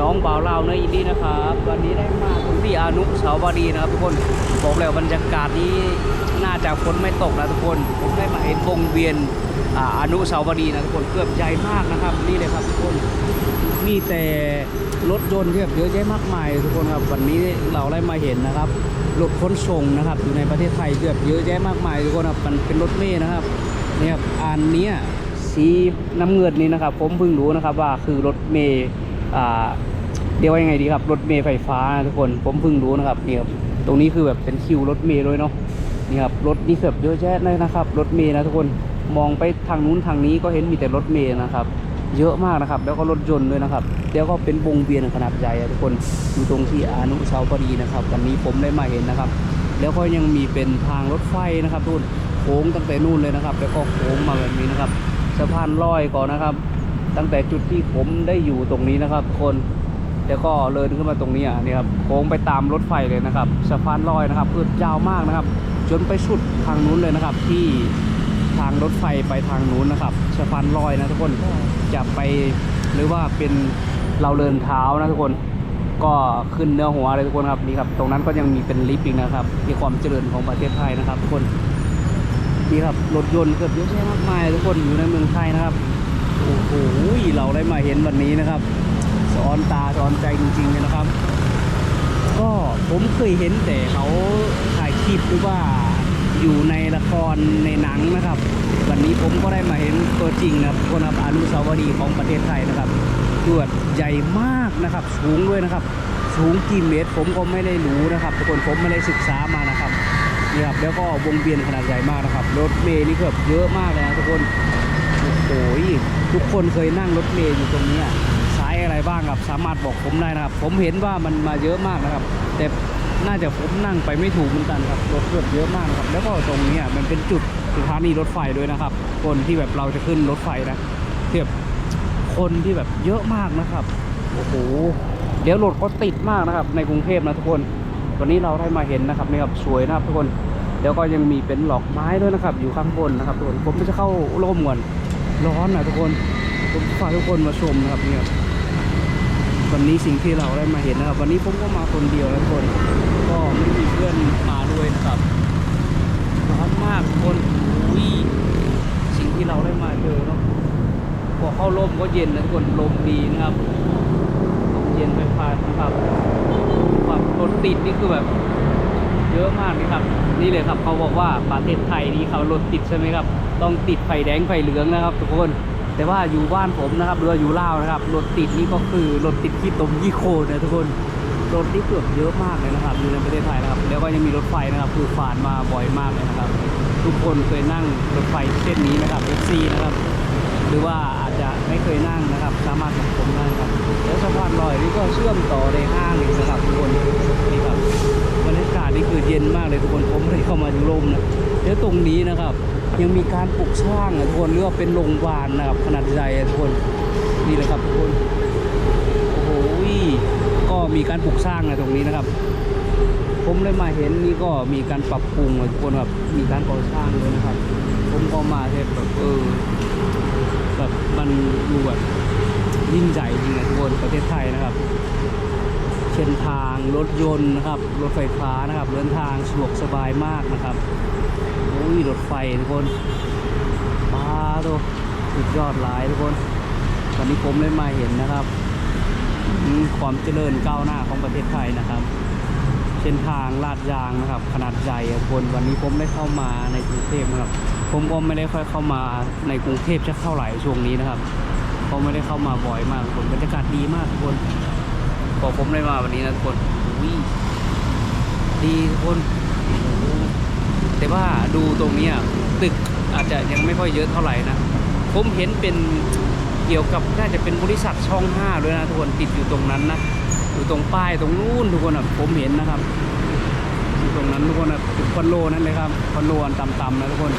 น้องบ่าวเล่าวเนยอินดี้นะครับ วันนี้ได้มาถึงที่อนุสาวรีย์นะครับทุกคนบอกแล้วบรรยากาศนี้น่าจะฝนไม่ตกนะทุกคนผมได้มาเห็นวงเวียนออนุสาวรีย์นะทุกคนเกือบใหญ่มากนะครับนี่เลยครับทุกคนมีแต่รถยนต์ที่แบบเยอะแยะมากมายทุกคนครับวันนี้เราได้มาเห็นนะครับรถขนส่งนะครับอยู่ในประเทศไทยเกือบเยอะแยะมากมายทุกคนครับมันเป็นรถเมล์นะครับเนี่ยอันเนี้ยสีน้ำเงินนี่นะครับ ผมเพิ่งรู้นะครับว่าคือรถเมย์ เรียกว่ายังไงดีครับ รถเมย์ไฟฟ้านะทุกคนผมเพิ่งรู้นะครับนี่ครับตรงนี้คือแบบเป็นคิวรถเมย์เลยเนาะนี่ครับรถนี่แบบเยอะแยะเลยนะครับ รถเมย์นะทุกคนมองไปทางนู้นทางนี้ก็เห็นมีแต่รถเมย์นะครับ เยอะมากนะครับ แล้วก็รถยนต์ด้วยนะครับแล้วก็เป็นวงเวียนขนาดใหญ่อะทุกคนอยู่ตรงที่อนุสาวรีย์นะครับวันนี้ผมได้มาเห็นนะครับ แล้วก็ยังมีเป็นทางรถไฟนะครับทุกคนโค้งตั้งแต่นู่นเลยนะครับ แล้วก็โค้งมาแบบนี้นะครับสะพานลอยก่อนนะครับ ตั้งแต่จุดที่ผมได้อยู่ตรงนี้นะครับคนแล้วก็เลินขึ้นมาตรงนี้อะนี่ครับโค้งไปตามรถไฟเลยนะครับสะพานลอยนะครับคือยาวมากนะครับ จนไปสุดทางนู้นเลยนะครับ ที่ทางรถไฟไปทางนู้นนะครับสะพานลอยนะทุกคนจะไปหรือว่าเป็นเราเดินเท้านะทุกคนก็ขึ้นเนื้อหัวเลยทุกคนครับนี่ครับตรงนั้นก็ยังมีเป็นลิฟต์อีกนะครับมีความเจริญของประเทศไทยนะครับทุกคนนี่ครับรถยนต์เกือบเยอะแยะมากมายทุกคนอยู่ในเมืองไทยนะครับ โอ้โหเราได้มาเห็นวันนี้นะครับสอนตาสอนใจจริงๆเลยนะครับ ก็ผมเคยเห็นแต่เขาถ่ายคลิปหรือว่าอยู่ในละครในหนังนะครับ วันนี้ผมก็ได้มาเห็นตัวจริงนะครับคนอับอนุสาวรีย์ของประเทศไทยนะครับคือแบบใหญ่มากนะครับ สูงด้วยนะครับ สูงกี่เมตรผมก็ไม่ได้รู้นะครับทุกคนผมไม่ได้ศึกษามานะครับนี่ครับแล้วก็วงเวียนขนาดใหญ่มากนะครับรถเมล์นี่เกือบเยอะมากเลยนะทุกคน โอ้โหทุกคนเคยนั่งรถเมล์อยู่ตรงนี้ยสายอะไรบ้างครับสามารถบอกผมได้นะครับ ผมเห็นว่ามันมาเยอะมากนะครับ แต่น่าจะผมนั่งไปไม่ถูกเหมือนกันครับรถเกือบเยอะมากครับ แล้วก็ตรงนี้มันเป็นจุดสถานีรถไฟด้วยนะครับ คนที่แบบเราจะขึ้นรถไฟนะเทียบคนที่แบบเยอะมากนะครับโอ้โหเดี๋ยวรถก็ติดมากนะครับ ในกรุงเทพนะทุกคนวันนี้เราได้มาเห็นนะครับนี่ครับสวยนะครับทุกคนแล้วก็ยังมีเป็นหลอกไม้ด้วยนะครับ อยู่ข้างบนนะครับทุกคนผมจะเข้าร่มก่อน ร้อนนะทุกคนผมฝากทุกคนมาชมนะครับเนี่ครับวันนี้สิ่งที่เราได้มาเห็นนะครับ วันนี้ผมก็มาคนเดียวนะทุกคน ก็ไม่มีเพื่อนมาด้วยนะครับร้อนมากทุกคนอุ้ยสิ่งที่เราได้มาเจอเนาะพอเข้าร่มก็เย็นนะทุกคนลมดีนะครับลมเย็นไปพานนะครับแบบรถติดนี่คือแบบ เยอะมากเลยครับ นี่เลยครับเขาบอกว่าประเทศไทยนี่เขารถติดใช่ไหมครับ ต้องติดไฟแดงไฟเหลืองนะครับ ทุกคนแต่ว่าอยู่บ้านผมนะครับหรือว่าอยู่ลาวนะครับรถติดนี่ก็คือรถติดที่ตมยี่โคนะทุกคนรถนี่เกือบเยอะมากเลยนะครับอยู่ในประเทศไทยนะครับ แล้วก็ยังมีรถไฟนะครับคือผ่านมาบ่อยมากเลยนะครับ ทุกคนเคยนั่งรถไฟเส้นนี้นะครับ FC นะครับ หรือว่าอาจจะไม่เคยนั่งนะครับ สามารถบอกผมได้ครับแล้วสะพานลอยนี่ก็เชื่อมต่อในห้างอีกนะครับทุกคนนี่ครับบรรยากาศนี่คือเย็นมากเลยทุกคนผมไม่ได้เข้ามาอยู่ร่มนะแล้วตรงนี้นะครับ ยังมีการปลูกสร้างอะทุกคนเรียกว่าเป็นโรงพยาบาลนะครับขนาดใหญ่ทุกคนนี่เลยครับทุกคนโอ้โหก็มีการปลูกสร้างนะตรงนี้นะครับ ผมเลยมาเห็นนี่ก็มีการปรับปรุงอะทุกคนแบบมีการก่อสร้างเลยนะครับ ผมก็มาเห็นแบบเออ แบบมันดูแบบยิ่งใหญ่จริงนะทุกคนประเทศไทยนะครับเส้นทางรถยนต์นะครับ รถไฟฟ้านะครับเดินทางสะดวกสบายมากนะครับโอ้ยรถไฟทุกคนป้าโตสุดยอดหลายทุกคนวันนี้ผมได้มาเห็นนะครับ ความเจริญก้าวหน้าของประเทศไทยนะครับเส้นทางลาดยางนะครับ ขนาดใหญ่อะคนวันนี้ผมได้เข้ามาในกรุงเทพนะครับ ผมก็ไม่ได้ค่อยเข้ามาในกรุงเทพจะเท่าไหร่ช่วงนี้นะครับเพราะไม่ได้เข้ามาบ่อยมากคนบรรยากาศดีมากทุกคนพอผมได้มาวันนี้นะทุกคนดีทุกคน แต่ว่าดูตรงนี้ตึกอาจจะยังไม่ค่อยเยอะเท่าไหร่นะ ผมเห็นเป็นเกี่ยวกับน่าจะเป็นบริษัทช่องห้าด้วยนะทุกคนติดอยู่ตรงนั้นนะอยู่ตรงป้ายตรงนู้นทุกคนอะผมเห็นนะครับอยู่ตรงนั้นทุกคนนะคอนโดนั่นเลยครับคอนโดอันต่ำๆนะทุกคน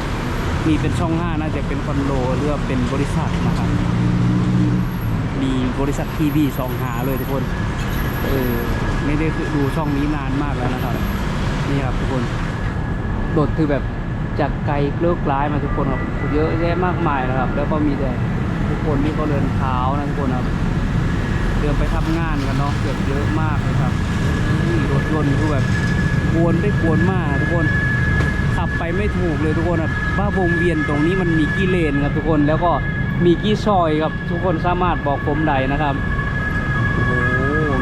มีเป็นช่องห้าน่าจะเป็นคอนโดหรือว่าเป็นบริษัทนะครับ มีบริษัททีวีสองหาเลยทุกคน เออไม่ได้ดูช่องนี้นานมากแล้วนะครับ นี่ครับทุกคนโดดคือแบบจากไกลเลิกร้ายมาทุกคนครับเยอะแยะมากมายนะครับ แล้วก็มีแต่ทุกคนที่เขาเดินเท้านะทุกคนครับเดินไปทำงานกันเนาะเกือบเยอะมากเลยครับนี่รถยนต์คือแบบกวนได้กวนมากทุกคน ไปไม่ถูกเลยทุกคนครับว่าวงเวียนตรงนี้มันมีกี่เลนครับทุกคนแล้วก็มีกี่ซอยครับทุกคนสามารถบอกผมได้นะครับโอ้โห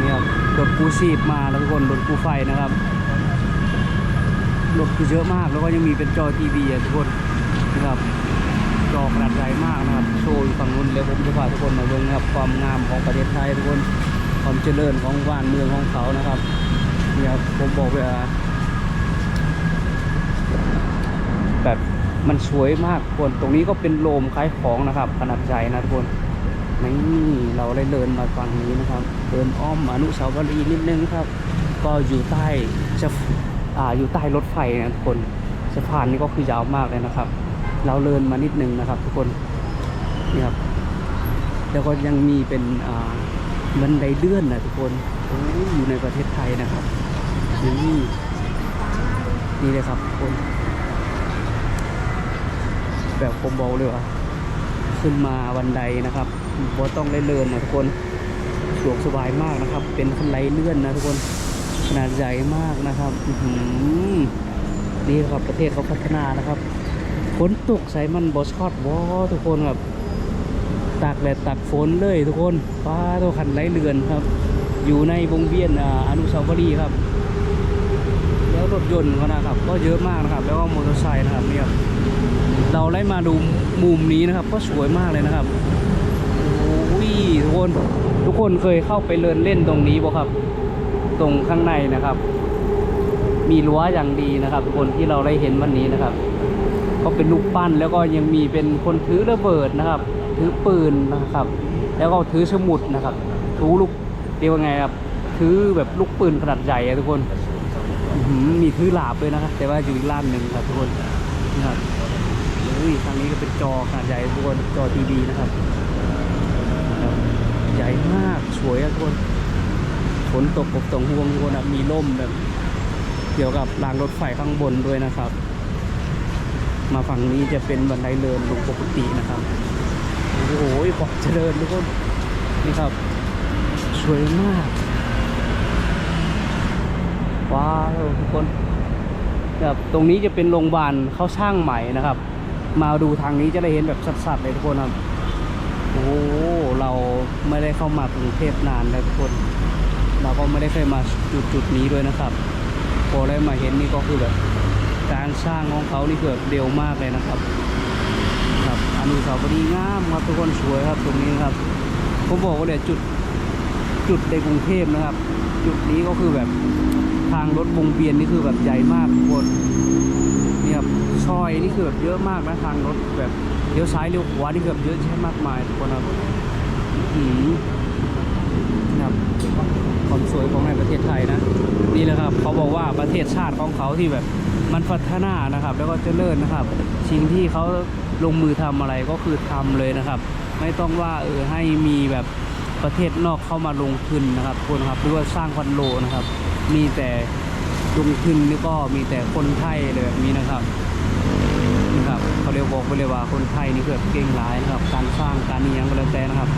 เนี่ยรถกูชีพมาแล้วทุกคนรถกูไฟนะครับรถคือเยอะมากแล้วก็ยังมีเป็นจอทีวีอะทุกคนนะครับจอขนาดใหญ่มากนะครับโชว์อยู่ฝั่งนู้นแล้วผมจะพาทุกคนมาเบิ่งครับความงามของประเทศไทยทุกคนความเจริญของบ้านเมืองของเขานะครับเนี่ยผมบอกเลยว่า แบบมันสวยมากคน ตรงนี้ก็เป็นโรมขายของนะครับขนาดใหญ่นะทุกคนนี่เราได้เดินมาฝั่งนี้นะครับ เดินอ้อมอนุสาวรีย์นิดนึงครับ ก็อยู่ใต้จะอ่าอยู่ใต้รถไฟนะทุกคนสะพานนี้ก็คือยาวมากเลยนะครับ เราเดินมานิดนึงนะครับ ทุกคนนี่ครับแล้วก็ยังมีเป็นอ่าบันไดเลื่อนนะทุกคนออยู่ในประเทศไทยนะครับนี่นี่เลยครับทุกคน แบบผมบอกเลยว่าขึ้นมาวันใดนะครับบ่ต้องได้เลินนะทุกคนสะดวกสบายมากนะครับ เป็นคันไดเลื่อนนะทุกคนขนาดใหญ่มากนะครับอืนี่ครับประเทศเขาพัฒนานะครับฝนตกใส่มันบอชอดวอทุกคนครับตากแดดตากฝนเลยทุกคนฟ้าตัวคันไดเรือนครับ อยู่ในวงเวียนออนุสาวรีย์ครับ แล้วรถยนต์ก็นะครับ ก็เยอะมากนะครับ แล้วก็มอเตอร์ไซค์นะครับเนี่ยครับ เราได้มาดูมุมนี้นะครับ ก็สวยมากเลยนะครับโอ้ยทุกคนทุกคนเคยเข้าไปเดินเล่นตรงนี้บ่ครับ ตรงข้างในนะครับ มีรั้วอย่างดีนะครับ ทุกคนที่เราได้เห็นวันนี้นะครับ ก็เป็นลูกปั้นแล้วก็ยังมีเป็นคนถือระเบิดนะครับ ถือปืนนะครับ แล้วก็ถือสมุดนะครับถือลูกเรียกว่าไงครับถือแบบลูกปืนขนาดใหญ่ทุกคนมีถือหลาบเลยนะครับ แต่ว่าอยู่อีกล้านหนึ่งครับทุกคนนะครับ อุ้ยทางนี้ก็เป็นจอขนาดใหญ่ทุกคนจอทีวีนะครับ ใหญ่มากสวยทุกคนฝนตกกบตงห่วงทุกคนมีร่มแบบเกี่ยวกับรางรถไฟข้างบนด้วยนะครับ มาฝั่งนี้จะเป็นบันไดเลื่อนลงปกตินะครับโอ้โหบอกเจริญทุกคนนี่ครับ สวยมากว้าวทุกคนครับตรงนี้จะเป็นโรงพยาบาลเขาสร้างใหม่นะครับ มาดูทางนี้จะได้เห็นแบบสัดๆเลยทุกคนครับ โอ้เราไม่ได้เข้ามากรุงเทพนานแล้วทุกคน เราก็ไม่ได้เคยมาจุดจุดๆนี้ด้วยนะครับ พอได้มาเห็นนี่ก็คือแบบการสร้างของเขานี่คือแบบเร็วมากเลยนะครับครับอนุสาวรีย์งามครับทุกคนสวยครับตรงนี้ครับผมบอกว่าเนี่ยวจุดจุดในกรุงเทพนะครับ จุดนี้ก็คือแบบทางรถวงเวียนนี่คือแบบใหญ่มากทุกคนนี่ครับ ซอยนี่คือแบบเยอะมากนะทางรถแบบเลี้ยวซ้ายเลี้ยวขวานี่คือแบบเยอะแยะมากมายทุกคนครับอื้อหือนะครับความสวยของในประเทศไทยนะ นี่แหละครับ เขาบอกว่าประเทศชาติของเขาที่แบบมันพัฒนานะครับ แล้วก็เจริญนะครับสิ่งที่เขาลงมือทำอะไรก็คือทำเลยนะครับ ไม่ต้องว่าเออให้มีแบบประเทศนอกเข้ามาลงทุนนะครับคนครับหรือว่าสร้างคอนโดนะครับ มีแต่ลงทุนนี่ก็มีแต่คนไทยเลยแบบนี้นะครับ นะครับเขาเรียกบอกไปเลยว่าคนไทยนี่คือแบเก่งหลายนะครับ การสร้างการนี้ยังก็แล้วแต่นะครับ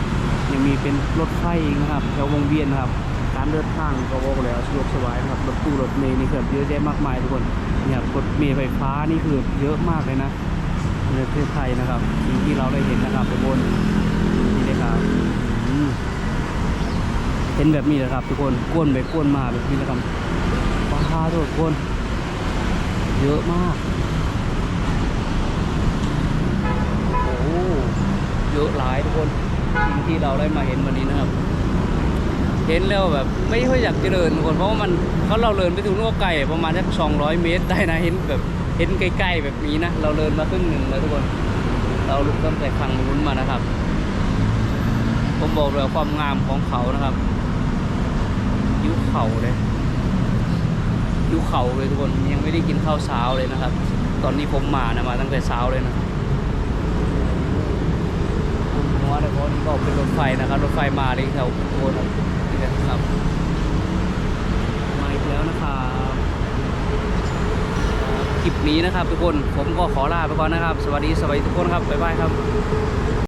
ยังมีเป็นรถไฟนะครับแถววงเวียนนะครับการเดินทางก็บอกเลยว่าสะดวกสบายนะครับรถตู้รถเมล์นี่คือแบเยอะแยะมากมายทุกคนเนี่ยครับรถเมล์ไฟฟ้านี่คือเยอะมากเลยนะในประเทศไทยนะครับสิ่งที่เราได้เห็นนะครับทุกคนนี่เลยครับเห็นแบบนี้แหละครับ ทุกคนก้นไปก้นมาแบบนี้นะครับว้าทุกคนเยอะมาก โอ้ เยอะหลายทุกคนสิ่งที่เราได้มาเห็นวันนี้นะครับ เห็นแล้วแบบไม่ค่อยอยากจะเดินทุกคนเพราะว่ามันเขาเราเดินไปถึงนู่นก็ไกลประมาณสักสองร้อยเมตรได้นะเห็นแบบเห็นใกล้ๆแบบนี้นะเราเดินมาครึ่งหนึ่งแล้วทุกคน เราลุกตั้งแต่ฝั่งนู้นมานะครับ ผมบอกเลยว่าความงามของเขานะครับยุคเขาเลยยุคเขาเลยทุกคนยังไม่ได้กินข้าวเช้าเลยนะครับ ตอนนี้ผมมานะมาตั้งแต่เช้าเลยนะคุณหั วเนี่ยเพราะนี่ก็เป็นรถไฟนะครับ รถไฟมาเลยแถวโคนครับนี่นะครับมาอีกแล้วนะครับคลิปนี้นะครับ ทุกคนผมก็ขอลาไปก่อนนะครับ สวัสดีสวัสดีทุกคนครับบ๊ายบายครับ